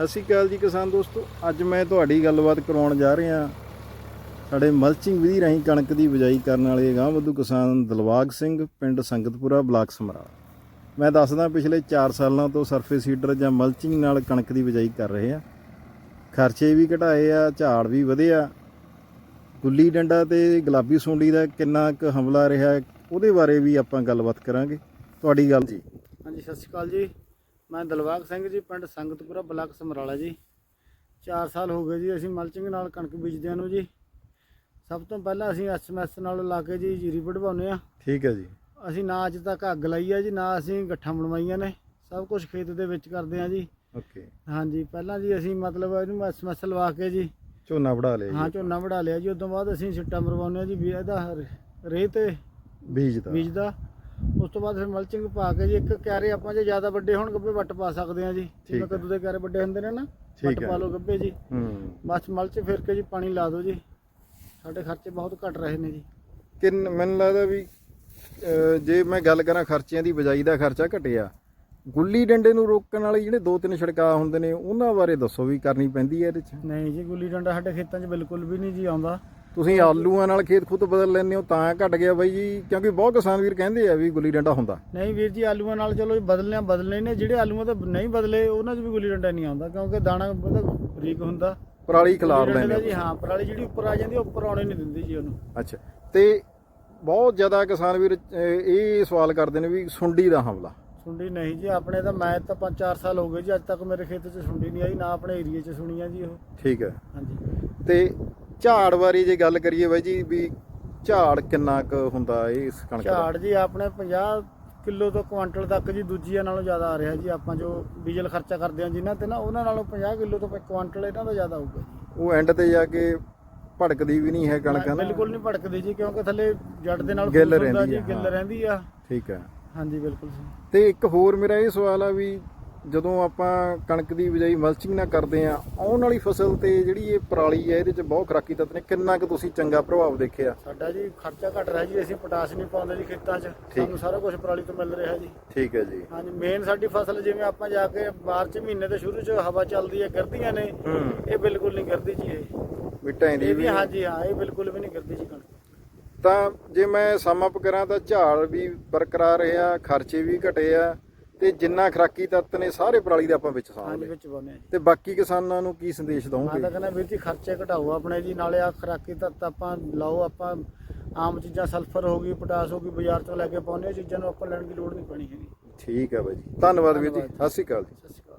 ਸਤਿ ਸ਼੍ਰੀ ਅਕਾਲ ਜੀ ਕਿਸਾਨ ਦੋਸਤੋ। ਅੱਜ ਮੈਂ ਤੁਹਾਡੀ ਗੱਲਬਾਤ ਕਰਵਾਉਣ ਜਾ ਰਿਹਾ ਸਾਡੇ ਮਲਚਿੰਗ ਵਿਧੀ ਰਾਹੀਂ ਕਣਕ ਦੀ ਬਿਜਾਈ ਕਰਨ ਵਾਲੇ ਗਾਂਵਧੂ ਕਿਸਾਨ ਦਲਵਾਗ ਸਿੰਘ, ਪਿੰਡ ਸੰਗਤਪੁਰਾ, ਬਲਾਕ ਸਮਰਾ ਮੈਂ ਦੱਸਦਾ, ਪਿਛਲੇ 4 ਸਾਲਾਂ ਤੋਂ ਸਰਫੇਸ ਸੀਡਰ ਜਾਂ ਮਲਚਿੰਗ ਨਾਲ ਕਣਕ ਦੀ ਬਿਜਾਈ ਕਰ ਰਹੇ ਆ ਖਰਚੇ ਵੀ ਘਟਾਏ ਆ, ਝਾੜ ਵੀ ਵਧਿਆ। ਗੁੱਲੀ ਡੰਡਾ ਤੇ ਗੁਲਾਬੀ ਸੁੰਡੀ ਦਾ ਕਿੰਨਾ ਕੁ ਹਮਲਾ ਰਿਹਾ, ਉਹਦੇ ਬਾਰੇ ਵੀ ਆਪਾਂ ਗੱਲਬਾਤ ਕਰਾਂਗੇ। ਤੁਹਾਡੀ ਗੱਲ ਜੀ। ਹਾਂਜੀ, ਸਤਿ ਸ਼੍ਰੀ ਅਕਾਲ ਜੀ। ਮੈਂ ਦਲਵਾਗ ਸਿੰਘ ਜੀ ਪਿੰਡ ਸੰਗਤਪੁਰਾ ਬਲਾਕ ਸਮਰਾਲਾ ਜੀ। 4 ਸਾਲ ਹੋ ਗਏ ਜੀ ਅਸੀਂ ਮਲਚਿੰਗ ਨਾਲ ਕਣਕ ਬੀਜਦਿਆਂ ਨੂੰ ਜੀ। ਸਭ ਤੋਂ ਪਹਿਲਾਂ ਅਸੀਂ ਐਸਐਮਐਸ ਨਾਲ ਲਾ ਕੇ ਜੀ ਜੀਰੀ ਵਢਵਾਉਂਦੇ ਆ ਠੀਕ ਹੈ ਜੀ। ਅਸੀਂ ਨਾ ਅੱਜ ਤੱਕ ਅੱਗ ਲਾਈ ਆ ਜੀ ਨਾ ਅਸੀਂ ਗੱਠਾਂ ਬਣਵਾਈਆਂ ਨੇ। ਸਭ ਕੁਝ ਖੇਤ ਦੇ ਵਿੱਚ ਕਰਦੇ ਆ ਜੀ। ਓਕੇ। ਹਾਂਜੀ ਪਹਿਲਾਂ ਜੀ ਅਸੀਂ ਮਤਲਬ ਇਹਨੂੰ ਐਸਐਮਐਸ ਲਵਾ ਕੇ ਜੀ। ਝੋਨਾ ਵੜਾ ਲਿਆ ਹਾਂ ਝੋਨਾ ਵਢਾ ਲਿਆ ਜੀ। ਉਦੋਂ ਬਾਅਦ ਅਸੀਂ ਛਿੱਟਾ ਮਰਵਾਉਂਦੇ ਆ ਜੀ ਵੀ ਇਹਦਾ ਰੇਹ ਤੇ ਬੀਜ ਦਾ ਬੀਜ ਦਾ ਉਸ ਤੋਂ ਬਾਅਦ ਫਿਰ ਮਲਚਿੰਗ ਪਾ ਕੇ ਜੀ ਇੱਕ ਕਿਆਰੇ ਆਪਾਂ ਜੇ ਜ਼ਿਆਦਾ ਵੱਡੇ ਹੋਣ ਗੱਬੇ ਵੱਟ ਪਾ ਸਕਦੇ ਆ ਜੀ। ਜਿਵੇਂ। ਕੱਦੂ ਦੇ ਕਿਆਰੇ ਵੱਡੇ ਹੁੰਦੇ ਨੇ ਨਾ ਵੱਟ। ਪਾ ਲਓ ਗੱਬੇ ਜੀ। ਹੂੰ। ਬਸ ਮਲਚ ਫਿਰ ਕੇ ਜੀ ਪਾਣੀ ਲਾ ਦਿਓ ਜੀ। ਸਾਡੇ ਖਰਚੇ ਬਹੁਤ ਘਟ ਰਹੇ ਨੇ ਜੀ। ਕਿੰਨ ਮੈਨੂੰ ਲੱਗਦਾ ਵੀ ਜੇ ਮੈਂ ਗੱਲ ਕਰਾਂ ਖਰਚਿਆਂ ਦੀ ਬਜਾਈ ਦਾ ਖਰਚਾ ਘਟਿਆ। ਗੁੱਲੀ ਡੰਡੇ ਨੂੰ ਰੋਕਣ ਵਾਲੇ ਜਿਹੜੇ ਦੋ ਤਿੰਨ ਛਿੜਕਾਅ ਹੁੰਦੇ ਨੇ ਉਹਨਾਂ ਬਾਰੇ ਦੱਸੋ ਵੀ ਕਰਨੀ ਪੈਂਦੀ ਹੈ ਇਹਦੇ 'ਚ। ਨਹੀਂ ਜੀ ਗੁੱਲੀ ਡੰਡਾ ਸਾਡੇ ਖੇਤਾਂ 'ਚ ਬਿਲਕੁਲ ਵੀ ਨਹੀਂ ਜੀ ਆਉਂਦਾ। ਤੁਸੀਂ ਆਲੂਆਂ ਨਾਲ ਖੇਤ ਖੁਦ ਬਦਲ ਲੈਂਦੇ ਹੋ ਤਾਂ ਘਟ ਗਿਆ ਬਾਈ ਜੀ ਕਿਉਂਕਿ ਬਹੁਤ ਕਿਸਾਨ ਵੀਰ ਕਹਿੰਦੇ ਆ ਵੀ ਗੁੱਲੀ ਡੰਡਾ ਹੁੰਦਾ। ਨਹੀਂ ਵੀਰ ਜੀ ਆਲੂਆਂ ਨਾਲ ਚਲੋ ਜੀ ਬਦਲਨੇ ਨੇ ਜਿਹੜੇ ਆਲੂਆਂ ਤਾਂ ਨਹੀਂ ਬਦਲੇ ਉਹਨਾਂ 'ਚ ਵੀ ਗੁੱਲੀ ਡੰਡਾ ਨਹੀਂ ਆਉਂਦਾ ਕਿਉਂਕਿ ਦਾਣਾ ਉਹਦਾ ਬਰੀਕ ਹੁੰਦਾ। ਪਰਾਲੀ ਖਿਲਾਰ ਲੈਂਦੇ ਜੀ ਹੋ। ਪਰਾਲੀ ਜਿਹੜੀ ਉੱਪਰ ਆ ਜਾਂਦੀ ਉੱਪਰ ਆਉਣੇ ਨਹੀਂ ਦਿੰਦੀ ਜੀ ਉਹਨੂੰ। ਅੱਛਾ ਤੇ ਬਹੁਤ ਜ਼ਿਆਦਾ ਕਿਸਾਨ ਵੀਰ ਇਹ ਸਵਾਲ ਕਰਦੇ ਨੇ ਵੀ ਸੁੰਡੀ ਦਾ ਹਮਲਾ। ਸੁੰਡੀ ਨਹੀਂ ਜੀ ਆਪਣੇ ਤਾਂ ਮੈਂ ਤਾਂ 5-4 ਸਾਲ ਹੋ ਗਏ ਜੀ ਅੱਜ ਤੱਕ ਮੇਰੇ ਖੇਤ 'ਚ ਸੁੰਡੀ ਨਹੀਂ ਆਈ ਨਾ ਆਪਣੇ ਏਰੀਏ 'ਚ ਸੁਣੀ ਆ ਜੀ ਉਹ। ਠੀਕ ਹੈ। ਹਾਂਜੀ। ਤੇ ਝਾੜ ਬਾਰੇ ਜੇ ਗੱਲ ਕਰੀਏ ਬਾਈ ਜੀ ਵੀ ਝਾੜ ਕਿੰਨਾ ਕੁ ਹੁੰਦਾ ਇਸ ਕਣਕ ਦਾ? ਝਾੜ ਜੀ ਆਪਣੇ 50 ਕਿਲੋ ਤੋਂ ਕੁਆਂਟਲ ਤੱਕ ਜੀ ਦੂਜੀਆਂ ਨਾਲੋਂ ਜ਼ਿਆਦਾ ਆ ਰਿਹਾ ਜੀ। ਆਪਾਂ ਜੋ ਡੀਜ਼ਲ ਖਰਚਾ ਕਰਦੇ ਹਾਂ ਜਿਨ੍ਹਾਂ ਤੇ ਨਾ ਉਹਨਾਂ ਨਾਲੋਂ 50 ਕਿਲੋ ਤੋਂ ਕੁਆਂਟਲ ਇਹਨਾਂ ਦਾ ਜ਼ਿਆਦਾ ਆਊਗਾ ਜੀ। ਉਹ ਐਂਡ ਤੇ ਜਾ ਕੇ ਭੜਕਦੀ ਵੀ ਨਹੀਂ ਹੈ ਕਣਕ ਨਾ ਬਿਲਕੁਲ ਨਹੀਂ ਭੜਕਦੀ ਜੀ ਕਿਉਂਕਿ ਥੱਲੇ ਜੜ ਦੇ ਨਾਲ ਗਿੱਲ ਰਹਿੰਦੀ ਆ, ਗਿੱਲ। ਰਹਿੰਦੀ ਆ। ਠੀਕ ਹੈ। ਹਾਂਜੀ ਬਿਲਕੁਲ ਤੇ ਇੱਕ ਹੋਰ ਮੇਰਾ ਇਹ ਸਵਾਲ ਆ ਵੀ ਜਦੋਂ ਆਪਾਂ ਕਣਕ ਦੀ ਬਿਜਾਈ ਮਲਚਿੰਗ ਨਾਲ ਕਰਦੇ ਆ ਆਉਣ ਵਾਲੀ ਫਸਲ ਤੇ ਜਿਹੜੀ ਇਹ ਪਰਾਲੀ ਹੈ ਇਹਦੇ ਚ ਬਹੁਤ ਖਰਾਕੀ ਤੱਤ ਨੇ। ਕਿੰਨਾ ਕੁ ਤੁਸੀਂ ਚੰਗਾ ਪ੍ਰਭਾਵ ਦੇਖਿਆ? ਸਾਡਾ ਜੀ ਖਰਚਾ ਘਟ ਰਿਹਾ ਜੀ ਅਸੀਂ ਪਟਾਸ ਨਹੀਂ ਪਾਉਂਦੇ ਜੀ ਖੇਤਾਂ 'ਚ। ਸਾਨੂੰ ਸਾਰਾ ਕੁਝ ਪਰਾਲੀ ਤੋਂ ਮਿਲ ਰਿਹਾ ਜੀ। ਠੀਕ ਹੈ ਜੀ। ਹਾਂਜੀ ਮੇਨ ਸਾਡੀ ਫਸਲ ਜਿਵੇਂ ਆਪਾਂ ਜਾ ਕੇ ਮਾਰਚ ਮਹੀਨੇ ਦੇ ਸ਼ੁਰੂ 'ਚ ਹਵਾ ਚੱਲਦੀ ਹੈ ਗਿਰਦੀਆਂ ਨੇ ਇਹ ਬਿਲਕੁਲ ਨਹੀਂ ਗਿਰਦੀ ਜੀ ਇਹ। ਮਿੱਟਾਂ ਦੀ ਵੀ ਵੀ। ਹਾਂਜੀ ਹਾਂ ਇਹ ਬਿਲਕੁਲ ਵੀ ਨਹੀਂ ਗਿਰਦੀ ਜੀ ਕਣਕ। ਤਾਂ ਜੇ ਮੈਂ ਸਮ ਅਪ ਕਰਾਂ ਤਾਂ ਝਾੜ ਵੀ ਬਰਕਰਾਰ ਰਿਹਾ ਖਰਚੇ ਵੀ ਘਟੇ ਆ। ਤੇ ਜਿੰਨਾ ਖਰਾਕੀ ਤੱਤ ਨੇ ਸਾਰੇ ਪਰਾਲੀ ਦੇ ਆਪਾਂ ਵਿੱਚ ਸਾਂਭ ਹਾਂਜੀ ਲਏ। ਵਿੱਚ ਪਾਉਂਦੇ ਆ ਜੀ। ਤੇ ਬਾਕੀ ਕਿਸਾਨਾਂ ਨੂੰ ਕੀ ਸੰਦੇਸ਼ ਮੈਂ ਦਵਾਂਗੇ ਤਾਂ ਕਹਿੰਦਾ ਵੀਰ ਜੀ ਖਰਚੇ ਘਟਾਓ ਆਪਣੇ ਜੀ ਨਾਲੇ ਆ ਖਰਾਕੀ ਤੱਤ ਆਪਾਂ ਲਾਓ ਆਪਾਂ ਆਮ ਚੀਜ਼ਾਂ ਸਲਫਰ ਹੋ ਗਈ ਪੋਟਾਸ ਹੋ ਗਈ ਬਾਜ਼ਾਰ ਤੋਂ ਲੈ ਕੇ ਪਾਉਂਦੇ ਆ ਚੀਜ਼ਾਂ ਨੂੰ ਆਪਾਂ ਲੈਣ ਦੀ ਲੋੜ ਨਹੀਂ ਪੈਣੀ ਹੈਗੀ। ਠੀਕ ਹੈ ਬਾਈ ਜੀ। ਧੰਨਵਾਦ ਵੀਰ ਜੀ। ਸਤਿ ਸ਼੍ਰੀ ਅਕਾਲ ਜੀ। ਸਤਿ ਸ਼੍ਰੀ ਅਕਾਲ।